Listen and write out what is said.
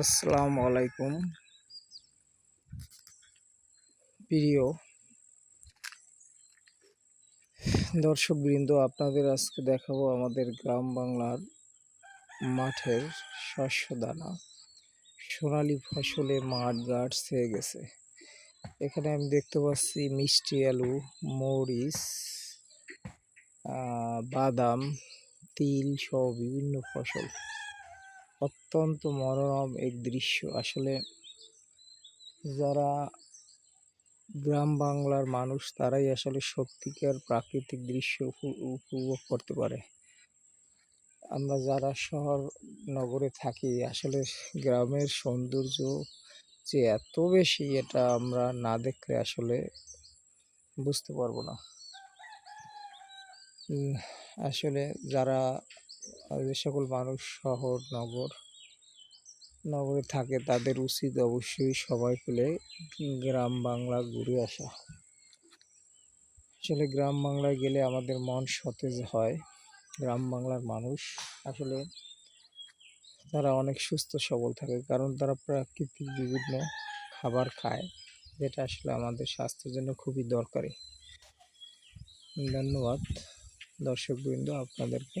আসসালামু আলাইকুম। প্রিয় দর্শকবৃন্দ, আপনাদের আজকে দেখাবো আমাদের গ্রাম বাংলার মাঠের শস্য দানা। সোনালি ফসলে মাঠ গাছ ছেয়ে গেছে। এখানে আমি দেখতে পাচ্ছি মিষ্টি আলু, মরিচ বাদাম, তিল সহ বিভিন্ন ফসল। অত্যন্ত মনোরম এক দৃশ্য। আসলে যারা গ্রাম বাংলার মানুষ, তারাই আসলে সত্যিকার প্রাকৃতিক দৃশ্য উপ- উপভোগ করতে পারে। আমরা যারা শহর নগরে থাকি, আসলে গ্রামের সৌন্দর্য যে এত বেশি, এটা আমরা না দেখলে আসলে বুঝতে পারব না। আসলে যারা যে সকল মানুষ শহর, নগর, নগরে থাকে তাদের উচিত অবশ্যই সবাই মিলে গ্রাম বাংলা ঘুরে আসা। আসলে গ্রাম বাংলায় গেলে আমাদের মন সতেজ হয়। গ্রাম বাংলার মানুষ আসলে তারা অনেক সুস্থ, সবল থাকে কারণ তারা প্রাকৃতিক বিভিন্ন খাবার খায়, যেটা আসলে আমাদের স্বাস্থ্যের জন্য খুবই দরকারি। ধন্যবাদ দর্শকবৃন্দ, আপনাদেরকে।